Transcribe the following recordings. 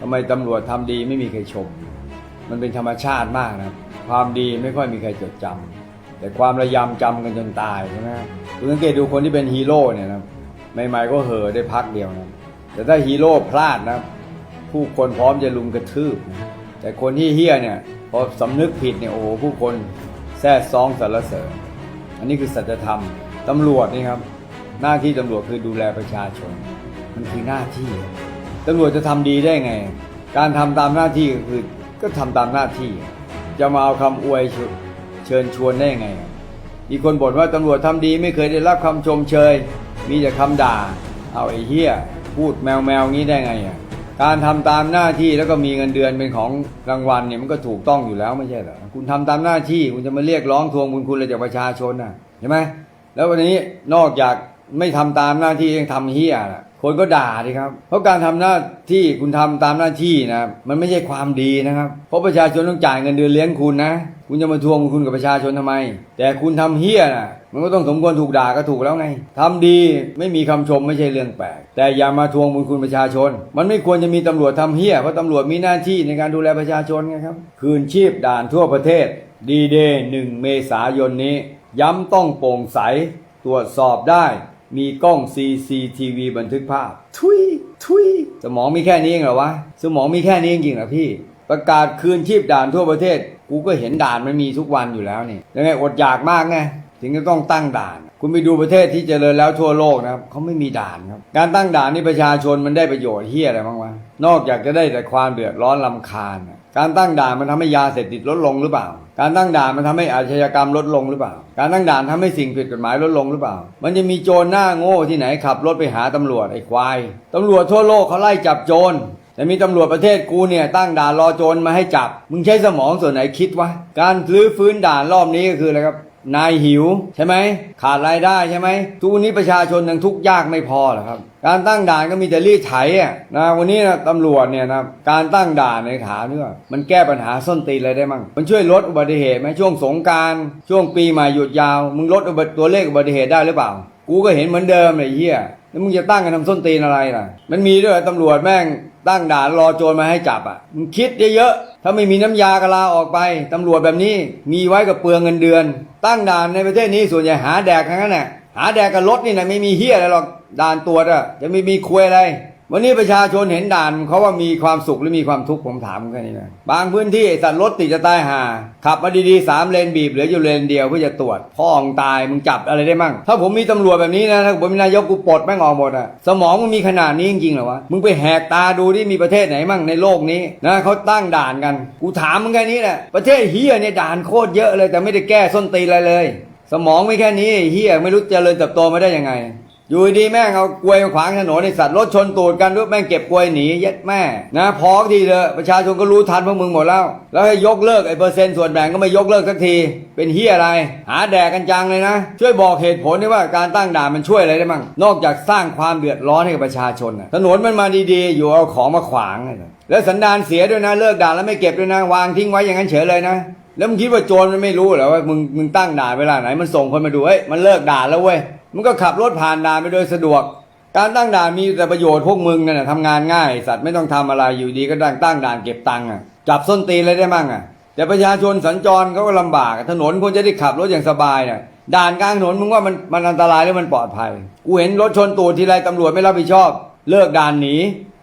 ทำไมตำรวจทำดีไม่มีใครชม มันเป็นธรรมชาติมากนะความดีไม่ค่อยมีใครจดจำแต่ความระยำจำกันจนตายใช่ไหมคุณสังเกตดูคนที่เป็นฮีโร่เนี่ยนะใหม่ๆก็เห่อได้พักเดียวนะแต่ถ้าฮีโร่พลาดนะผู้คนพร้อมจะลุมกระทืบนะแต่คนที่เฮี้ยเนี่ยพอสำนึกผิดเนี่ยโอ้โหผู้คนแซ่ซองสรรเสริญ อันนี้คือสัจธรรมตำรวจนี่ครับ หน้าที่ตำรวจคือดูแลประชาชน มันคือหน้าที่ ตำรวจจะทำดีได้ไง การทำตามหน้าที่ก็คือก็ทำตามหน้าที่ จะมาเอาคำอวยเชิญชวนได้ไง มีคนบ่นว่าตำรวจทำดีไม่เคยได้รับคำชมเชย มีแต่คำด่า เอาไอ้เหี้ยพูดแมวแมวงี้ได้ไงอะการทำตามหน้าที่แล้วก็มีเงินเดือนเป็นของรางวัลเนี่ยมันก็ถูกต้องอยู่แล้วไม่ใช่เหรอคุณทำตามหน้าที่คุณจะมาเรียกร้องทวงบุญคุณอะไรจากประชาชนน่ะใช่ไหมแล้ววันนี้นอกจากไม่ทำตามหน้าที่ยังทำเฮี้ยน่ะ คนก็ด่าดิครับ เพราะการทำหน้าที่คุณทำตามหน้าที่นะมันไม่ใช่ความดีนะครับ เพราะประชาชนต้องจ่ายเงินเดือนเลี้ยงคุณนะ คุณจะมาทวงคุณกับประชาชนทำไม แต่คุณทำเฮี้ยนะมันก็ต้องสมควรถูกด่าก็ถูกแล้วไงทำดีไม่มีคำชมไม่ใช่เรื่องแปลก แต่อย่ามาทวงบุญคุณประชาชน มันไม่ควรจะมีตำรวจทำเฮี้ยเพราะตำรวจมีหน้าที่ในการดูแลประชาชนไงครับ คืนชีพด่านทั่วประเทศดีเดย์หนึ่งเมษายนนี้ ย้ำต้องโปร่งใสตรวจสอบได้ มีกล้อง CCTV บันทึกภาพ ทุย ทุย สมองมีแค่นี้เองเหรอวะ สมองมีแค่นี้จริงๆเหรอพี่ ประกาศคืนชีพด่านทั่วประเทศ กูก็เห็นด่านมันมีทุกวันอยู่แล้วนี่ ยังไงอดอยากมากไง ถึงจะต้องตั้งด่าน คุณไปดูประเทศที่เจริญแล้วทั่วโลกนะครับเขาไม่มีด่านครับ การตั้งด่านนี่ประชาชนมันได้ประโยชน์เฮียอะไรบ้างวะนอกจากจะได้แต่ความเดือดร้อนลำคาญน่ะการตั้งด่านมันทำให้ยาเสพติดลดลงหรือเปล่า การตั้งด่านมันทำให้อาชญากรรมลดลงหรือเปล่า การตั้งด่านทำให้สิ่งผิดกฎหมายลดลงหรือเปล่า มันจะมีโจรหน้าโง่ที่ไหนขับรถไปหาตำรวจไอ้ควายตำรวจทั่วโลกเขาไล่จับโจรแต่มีตำรวจประเทศกูเนี่ยตั้งด่านรอโจรมาให้จับ มึงใช้สมองส่วนไหนคิดวะ การรื้อฟื้นด่านรอบนี้ก็คืออะไรครับ นายหิวใช่ไหมขาดรายได้ใช่ไหมทุกวันนี้ประชาชนยังทุกข์ยากไม่พอเหรอครับ การตั้งด่านก็มีแต่รีดไถอะนะวันนี้นะตำรวจเนี่ยนะการตั้งด่านในถามนี่ว่ามันแก้ปัญหาส้นตีนอะไรได้มั่งมันช่วยลดอุบัติเหตุไหมช่วงสงการช่วงปีใหม่หยุดยาว มึงลดอุบัติตัวเลขอุบัติเหตุได้หรือเปล่า กูก็เห็นเหมือนเดิมเลยเฮีย แล้วมึงจะตั้งกันทำส้นตีนอะไรล่ะ มันมีด้วยตำรวจแม่งตั้งด่านรอโจรมาให้จับอะ มึงคิดเยอะๆ ถ้าไม่มีน้ำยากะลาออกไป ตำรวจแบบนี้มีไว้กับเปลืองเงินเดือน ตั้งด่านในประเทศนี้ส่วนใหญ่หาแดกทั้งนั้นแหละหาแดกกับรถนี่นะไม่มีเฮียอะไรหรอกด่านตรวจอะจะไม่มีคุยอะไร วันนี้ประชาชนเห็นด่านเขาว่ามีความสุขหรือมีความทุกข์ผมถามแค่นี้นะบางพื้นที่สัตว์รถติดจะตายหาขับมาดีๆสามเลนบีบเหลืออยู่เลนเดียวเพื่อจะตรวจพ่องตายมึงจับอะไรได้มั่งถ้าผมมีตำรวจแบบนี้นะถ้าผมเป็นนายกกูปลดแม่งออกหมดอะสมองมึงมีขนาดนี้จริงๆเหรอวะมึงไปแหกตาดูที่มีประเทศไหนมั่งในโลกนี้นะเขาตั้งด่านกัน กูถามมึงแค่นี้แหละประเทศเฮียเนี่ยด่านโคตรเยอะเลย แต่ไม่ได้แก้ส้นตีอะไรเลย สมองไม่แค่นี้เฮียไม่รู้จเจริญเติบโตมาได้ยังไง อยู่ดีแม่งเอากลวยมาขวางถนนในสัตว์รถชนตูดกันด้วยแม่งเก็บกลวยหนีเย็ดแม่นะพอทีเลยประชาชนก็รู้ทันพวกมึงหมดแล้ว แล้วให้ยกเลิกไอ้เปอร์เซ็นต์ส่วนแบ่งก็ไม่ยกเลิกสักที เป็นเฮียอะไร หาแดกกันจังเลยนะ ช่วยบอกเหตุผลได้ว่าการตั้งด่านมันช่วยอะไรได้มั่งนอกจากสร้างความเดือดร้อนให้กับประชาชนนะถนนมันมาดีๆ อยู่เอาของมาขวาง แล้วสันดานเสียด้วยนะเลิกด่านแล้วไม่เก็บด้วยนะวางทิ้งไว้อย่างนั้นเฉยเลยนะแล้วมึงคิดว่าโจรมันไม่รู้เหรอว่ามึงมึงตั้งด่านเวลาไหนมันส่งคนมาดูเอ้ยมันเลิกด่านแล้วเว้ย มันก็ขับรถผ่านด่านไปโดยสะดวก การตั้งด่านมีแต่ประโยชน์พวกมึงนั่นนะทำงานง่าย สัตว์ไม่ต้องทำอะไรอยู่ดีก็ตั้งตั้งด่านเก็บตังค์จับส้นตีนเลยได้มั่งอะ แต่ประชาชนสัญจรเขาก็ลำบาก ถนนควรจะได้ขับรถอย่างสบายน่ะด่านกลางถนนมึงว่ามันมันอันตรายหรือมันปลอดภัย กูเห็นรถชนตูดทีไรตำรวจไม่รับผิดชอบ เลิกด่านหนี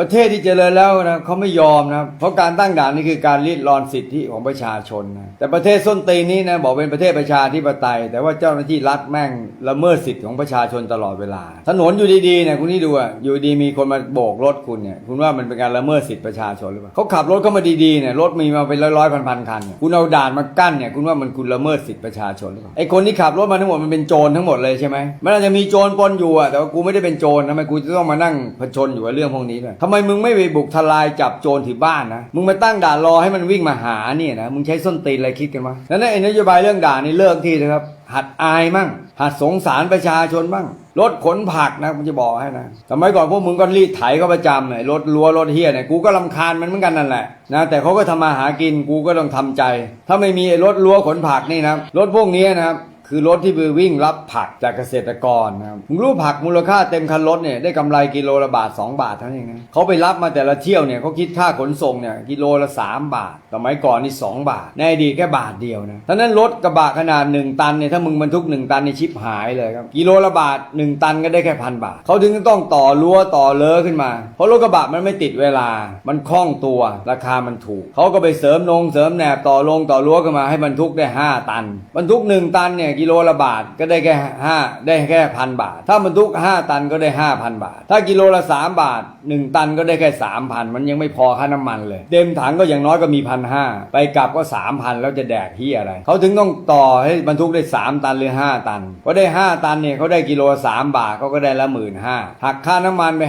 ประเทศที่เจริญแล้วนะเขาไม่ยอมนะเพราะการตั้งด่านนี่คือการริดรอนสิทธิของประชาชนนะแต่ประเทศส้นตีนนี้นะบอกเป็นประเทศประชาธิปไตย แต่ว่าเจ้าหน้าที่รัฐแม่งละเมิดสิทธิของประชาชนตลอดเวลา ถนนอยู่ดีๆเนี่ยคุณนี่ดูอะอยู่ดีมีคนมาโบกรถคุณเนี่ยคุณว่ามันเป็นการละเมิดสิทธิประชาชนหรือเปล่าเขาขับรถเข้ามาดีๆเนี่ยรถมีมาเป็นร้อยๆพันๆคันเนี่ยคุณเอาด่านมากั้นเนี่ยคุณว่ามันคุณละเมิดสิทธิประชาชนหรือเปล่าไอ้คนที่ขับรถมาทั้งหมดมันเป็นโจรทั้งหมดเลยใช่ไหมมันอาจจะมีโจรปนอยู่อะแต่ว่ากูไม่ได้เป็นโจรทำไมกูจะต้องมานั่งผชนอยู่กับเรื่องพวกนี้ด้วยทำไมมึงไม่ไปบุกทลายจับโจรถึงบ้านนะ มึงมาตั้งด่านรอให้มันวิ่งมาหาเนี่ยนะ มึงใช้ส้นตีนอะไรคิดกันวะแล้วนั่นไอ้นโยบายเรื่องด่านนี่เลิกทีนะครับ หัดอายมั่ง หัดสงสารประชาชนบ้าง รถขนผักนะผมจะบอกให้นะสมัยก่อนพวกมึงก็รีดไถก็ประจำเลยรถลัวรถเฮียเนี่ย กูก็ลำคาญมันเหมือนกันนั่นแหละนะ แต่เขาก็ทำมาหากิน กูก็ต้องทำใจ ถ้าไม่มีรถลัวขนผักนี่นะ รถพวกนี้นะครับ คือรถที่ไปวิ่งรับผักจากเกษตรกรนะครับรู้ผักมูลค่าเต็มคันรถเนี่ยได้กำไรกิโลละบาท 2 บาทเท่านั้นเองนะเขาไปรับมาแต่ละเที่ยวเนี่ยเขาคิดค่าขนส่งเนี่ยกิโลละ 3 บาทสมัยก่อนนี่ 2 บาทในอดีตแค่บาทเดียวนะท่านั้นรถกระบะขนาด 1 ตันเนี่ยถ้ามึงบรรทุก 1 ตันในชิปหายเลยครับกิโลละบาท 1 ตันก็ได้แค่พันบาทเขาถึงต้องต่อรั้วต่อเลอขึ้นมา เพราะรถกระบะมันไม่ติดเวลา มันคล่องตัวราคามันถูกเขาก็ไปเสริมนงเสริมแหนบต่อลงต่อรั้วขึ้นมาให้บรรทุกได้ 5 ตัน บรรทุก 1 ตันเนี่ยกิโลละบาทก็ได้แค่5ได้แค่พันบาท ถ้าบรรทุก5ตันก็ได้5,000บาท ถ้ากิโลละ3บาท1ตันก็ได้แค่3,000มันยังไม่พอค่าน้ำมันเลย เต็มถังก็อย่างน้อยก็มีพันห้าไปกลับก็3,000แล้วจะแดกที่อะไร เขาถึงต้องต่อให้บรรทุกได้3ตันหรือ5ตันก็ได้5ตันเนี่ยเขาได้กิโลละ3บาทเขาก็ได้ละหมื่นห้าหักค่าน้ำมันไป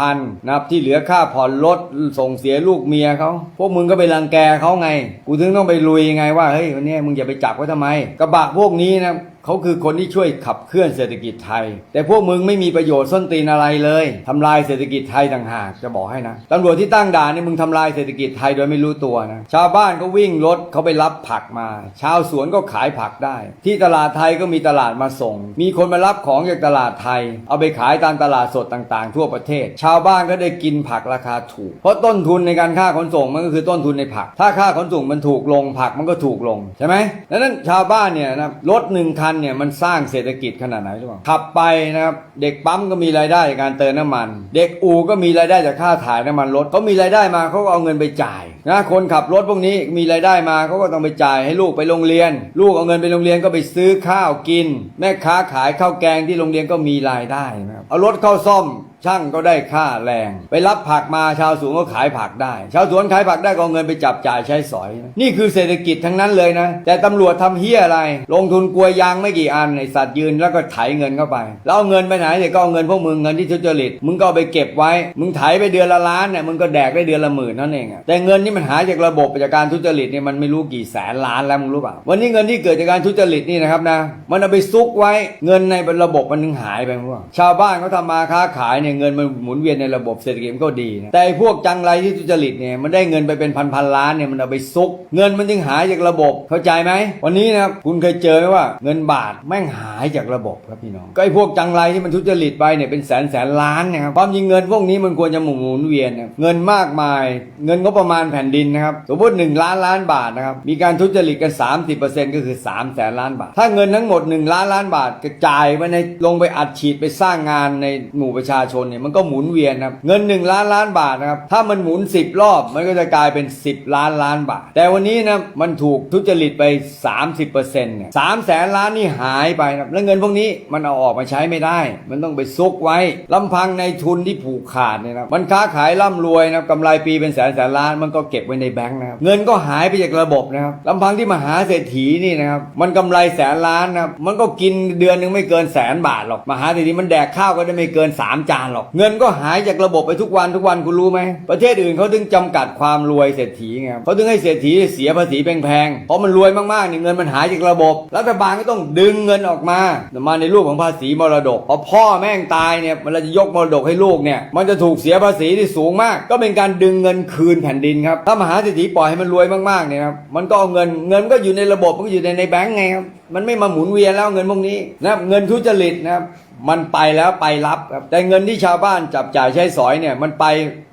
5,000นับที่เหลือค่าผ่อนรถส่งเสียลูกเมียเขาพวกมึงก็ไปรังแกเขาไง กูถึงต้องไปลุยไงว่าเฮ้ยวันนี้มึงอย่าไปจับเขาทำไม กระบะพวกนี้นะ வணக்கம் เขาคือคนที่ช่วยขับเคลื่อนเศรษฐกิจไทย แต่พวกมึงไม่มีประโยชน์ส้นตีนอะไรเลยทำลายเศรษฐกิจไทยต่างหากจะบอกให้นะตำรวจที่ตั้งด่านนี่มึงทำลายเศรษฐกิจไทยโดยไม่รู้ตัวนะชาวบ้านก็วิ่งรถเขาไปรับผักมา ชาวสวนก็ขายผักได้ ที่ตลาดไทยก็มีตลาดมาส่ง มีคนมารับของจากตลาดไทย เอาไปขายตามตลาดสดต่างๆ ทั่วประเทศ ชาวบ้านก็ได้กินผักราคาถูก เพราะต้นทุนในการค่าขนส่งมันก็คือต้นทุนในผัก ถ้าค่าขนส่งมันถูกลงผักมันก็ถูกลงใช่ไหมดังนั้นชาวบ้านเนี่ยนะรถหนึ่งคันเนี่ยมันสร้างเศรษฐกิจขนาดไหนรู้เปล่าขับไปนะครับเด็กปั๊มก็มีรายได้จากการเติมน้ำมัน เด็กอู่ก็มีรายได้จากค่าถ่ายน้ำมันรถเขามีรายได้มาเขาก็เอาเงินไปจ่ายนะคนขับรถพวกนี้มีรายได้มาเขาก็ต้องไปจ่ายให้ลูกไปโรงเรียน ลูกเอาเงินไปโรงเรียนก็ไปซื้อข้าวกิน แม่ค้าขายข้าวแกงที่โรงเรียนก็มีรายได้นะครับเอารถเข้าซ่อม ช่างก็ได้ค่าแรง ไปรับผักมาชาวสวนก็ขายผักได้ ชาวสวนขายผักได้ก็เอาเงินไปจับจ่ายใช้สอย นี่คือเศรษฐกิจทั้งนั้นเลยนะ แต่ตำรวจทำเฮี้ยอะไร ลงทุนกลัวยยางไม่กี่อันไอสัตว์ยืนแล้วก็ไถเงินเข้าไป แล้วเอาเงินไปไหนเนี่ยก็เอาเงินพวกมึงเงินที่ทุจริตมึงก็เอาไปเก็บไว้ มึงไถไปเดือนละล้านเนี่ยมึงก็แดกได้เดือนละหมื่นนั่นเองอะแต่เงินที่มันหายจากระบบจากการทุจริตเนี่ยมันไม่รู้กี่แสนล้านแล้วมึงรู้เปล่าวันนี้เงินที่เกิดจากการทุจริตนี่นะครับนะมันเอาไปซุกไว้เงินในระบบมันถึงหายไปมั้งวชาวบ้านเขาทำมาค้าขายเนี่ยเงินมันหมุนเวียนในระบบเศรษฐกิจมันก็ดีนะแต่ไอ้พวกจังไรที่ทุจริตเนี่ยมันได้เงินไปเป็นพันพันๆล้านเนี่ยมันเอาไปซุก เงินมันจึงหายจากระบบ เข้าใจไหมวันนี้นะครับคุณเคยเจอไหมว่าเงินบาทแม่งหายจากระบบครับพี่น้องก็ไอ้พวกจังไรที่มันทุจริตไปเนี่ยเป็นแสนแสนล้านนะครับความจริงเงินพวกนี้มันควรจะหมุนเวียนเงินมากมาย เงินก็ประมาณแผ่นดินนะครับสมมติ1ล้านล้านบาทนะครับมีการทุจริตกัน 30%ก็คือ3แสนล้านบาท ถ้าเงินทั้งหมด 1 ล้านล้านบาทกระจายไปในลงไปอัดฉีดไปสร้างงานในหมู่ประชาชนเนี่ยมันก็หมุนเวียนนะครับเงิน 1 ล้านล้านบาทนะครับถ้ามันหมุน 10 รอบมันก็จะกลายเป็น 10 ล้านล้านบาท แต่วันนี้นะมันถูกทุจริตไป 30%เนี่ยสามแสนล้านนี่หายไปนะแล้วเงินพวกนี้มันเอาออกมาใช้ไม่ได้ มันต้องไปซุกไว้ลำพังในทุนที่ผูกขาดเนี่ยนะมันค้าขายร่ำรวยนะครับกำไรปีเป็นแสนแสนล้านมันก็เก็บไว้ในแบงค์นะครับเงินก็หายไปจากระบบนะครับลำพังที่มหาเศรษฐีนี่นะครับมันกำไรแสนล้านนะครับมันก็กินเดือนหนึงไม่เกินแสนบาทหรอกมหาเศรษฐีมันแดกข้าวก็ได้ไม่เกิน 3 จานหรอก เงินก็หายจากระบบไปทุกวันทุกวันคุณรู้ไหมประเทศอื่นเขาถึงจำกัดความรวยเศรษฐีไงเขาถึงให้เศรษฐีเสียภาษีแพงๆเพราะมันรวยมากๆเนี่ยเงินมันหายจากระบบ รัฐบาลก็ต้องดึงเงินออกมามาในรูปของภาษีมรดกพอพ่อแม่งตายเนี่ยมันจะยกมรดกให้ลูกเนี่ยมันจะถูกเสียภาษีที่สูงมาก ก็เป็นการดึงเงินคืนแผ่นดินครับถ้ามหาเศรษฐีปล่อยให้มันรวยมากๆเนี่ยครับมันก็เอาเงินเงินก็อยู่ในระบบมันก็อยู่ในในแบงก์ไงครับมันไม่มาหมุนเวียนแล้วเงินพวกนี้นะเงินทุจริตนะครับ มันไปแล้วไปรับครับแต่เงินที่ชาวบ้านจับจ่ายใช้สอยเนี่ย มันไป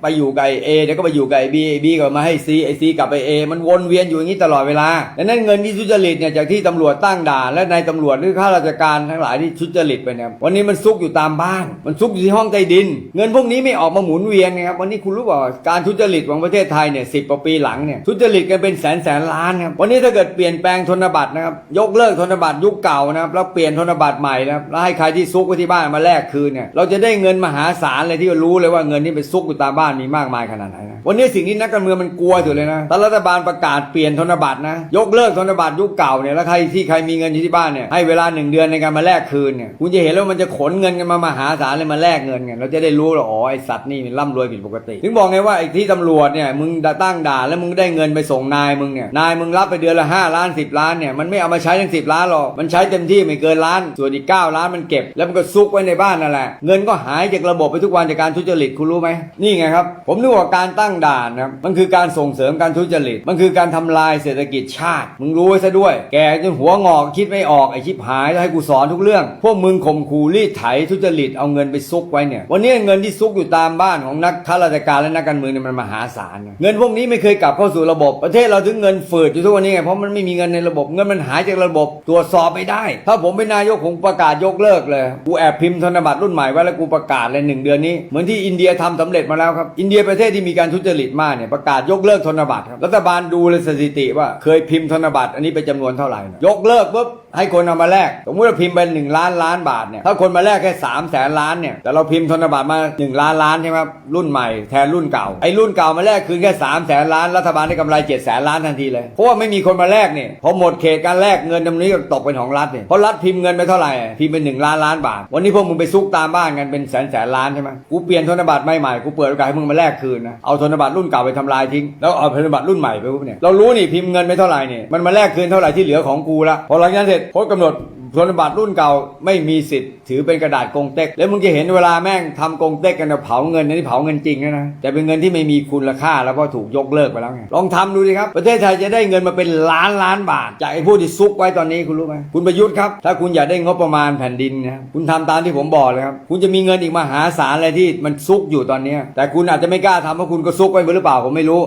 ไปอยู่กับไอเอเดี๋ยวก็ไปอยู่กับไอบีไอบีก็มาให้ซีไอซีกลับไปเอมันวนเวียนอยู่อย่างนี้ตลอดเวลาดังนั้นเงินที่ทุจริตเนี่ยจากที่ตำรวจตั้งด่านและนายตำรวจหรือข้าราชการทั้งหลายที่ทุจริตไปเนี่ยวันนี้มันซุกอยู่ตามบ้าน มันซุกอยู่ที่ห้องใต้ดิน เงินพวกนี้ไม่ออกมาหมุนเวียนนะครับวันนี้คุณรู้เปล่าการทุจริตของประเทศไทยเนี่ยสิกว่าปีหลังเนี่ยทุจริตกันเป็นแสนแสนล้านครับวันนี้ถ้าเกิดเปลี่ยนแปลงธนบัตรนะครับยกเลิกธนบัตรยุคเก่านะครับแล้วเปลี่ยนธนบัตรใหม่นะครับแล้วให้ใครที่ซุกไว้ที่บ้านมาแลกคืนเนี่ยเราจะได้เงินมหาศาลเลยที่รู้เลยว่าเงินที่ไปซุกอยู่ตามบ้านมีมากมายขนาดไหนนะวันนี้สิ่งที่นักการเมืองมันกลัวอยู่เลยนะถ้ารัฐบาลประกาศเปลี่ยนธนบัตรนะยกเลิกธนบัตรยุคเก่าเนี่ยแล้วใครที่ใครมีเงินอยู่ที่บ้านเนี่ยให้เวลาหนึ่งเดือนในการมาแลกคืนเนี่ยคุณจะเห็นแล้วมันจะขนเงินกันมามหาศาลเลยมาแลกเงินไงเราจะได้รู้ว่าอ๋อไอสัตว์นี่มันร่ำรวยผิดปกติถึงบอกไงว่าไอที่ตำรวจเนี่ยมึงตั้งด่านแล้วมึงได้เงินไปส่งนายมึงเนี่ยนายมึงรับไปเดือนละ5ล้าน10 ล้านเนี่ยมันไม่เอามาใช้ทั้ง10 ล้านหรอกมันใช้เต็มที่ไม่เกินล้านส่วนอีก9ล้านมันเก็บแล้วมันก็ซุกไว้ในบ้านนั่นแหละเงินก็หายจากระบบไปทุกวันจากการทุจริตคุณรู้ไหมนี่ไงครับ ผมนึกว่าการตั้งด่านนะมันคือการส่งเสริมการทุจริต มันคือการทำลายเศรษฐกิจชาติ มึงรู้ไว้ซะด้วย แกจนหัวงอกคิดไม่ออกไอชิบหายแล้วให้กูสอนทุกเรื่อง พวกมึงข่มขู่รีดไถทุจริตเอาเงินไปซุกไว้เนี่ย วันนี้เงินที่ซุกอยู่ตามบ้านของนักข้าราชการและนักการเมืองเนี่ยมันมหาศาล เงินพวกนี้ไม่เคยกลับเข้าสู่ระบบ ประเทศเราถึงเงินฝืดอยู่ทุกวันนี้ไง เพราะมันไม่มีเงินในระบบ เงินมันหายจากระบบ ตรวจสอบไม่ได้ ถ้าผมเป็นนายกผมประกาศยกเลิกเลยกูแอบพิมพ์ธนบัตรรุ่นใหม่ไว้แล้วกูประกาศเลยหนึ่งเดือนนี้ เหมือนที่อินเดียทำสำเร็จมาแล้วครับ อินเดียประเทศที่มีการทุจริตมากเนี่ยประกาศยกเลิกธนบัตรครับรัฐบาลดูเลยสถิติว่าเคยพิมพ์ธนบัตรอันนี้เป็นจำนวนเท่าไหร่นะยกเลิกปุ๊บให้คนเอามาแลกสมมติว่าพิมพ์ไปหนึ่งล้านล้านบาทเนี่ยถ้าคนมาแลกแค่สามแสนล้านเนี่ยแต่เราพิมพ์ธนบัตรมาหนึ่งล้านล้านใช่ไหมครับรุ่นใหม่แทนรุ่นเก่าไอ้รุ่นเก่ามาแลกคืนแค่สามแสนล้านรัฐบาลได้กำไรเจ็ดแสนล้านทันทีเลยเพราะว่าไม่มีคนมาแลกเนี่ยพอหมดเขตการแลกเงินตรงนี้ก็ตกเป็นของรัฐเนี่ยเพราะรัฐพิมพ์เงินไปเท่าไหร่พิมพ์เป็นหนึ่งล้านล้านบาทวันนี้พวกมึงไปซุกตามบ้านกันเป็นแสนแสนล้านใช่ไหมกูเปลี่ยนธนบัตรใหม่ๆกูเปิดโอกาสให้มึงมาแลกคืนนะเอาธนบัตรรุ่นเก่าไปทำลายทิ้งแล้วเอาธนบัตรรุ่นใหม่ไปปุ๊บเนี่ยเรารู้นี่พิมพ์เงินไปเท่าไหร่เนี่ยมันมาแลกคืนเท่าไหร่ที่เหลือของกูละพอหลังจากนั้นเสร็จโค้ดกำหนดธนบัตรรุ่นเก่าไม่มีสิทธิ์ถือเป็นกระดาษกงเต็ก แล้วมึงจะเห็นเวลาแม่งทำกงเต็กกันเผาเงินนี่เผาเงินจริงนะนะแต่เป็นเงินที่ไม่มีคุณค่าแล้วก็ถูกยกเลิกไปแล้วไงลองทำดูดิครับ ประเทศไทยจะได้เงินมาเป็นล้านล้านบาท จากไอ้พวกที่ซุกไว้ตอนนี้คุณรู้ไหมคุณประยุทธ์ครับถ้าคุณอยากได้งบประมาณแผ่นดินนะคุณทำตามที่ผมบอกเลยครับคุณจะมีเงินอีกมหาศาลอะไรที่มันซุกอยู่ตอนนี้แต่คุณอาจจะไม่กล้าทำเพราะคุณก็ซุกไว้หรือเปล่าผมไม่รู้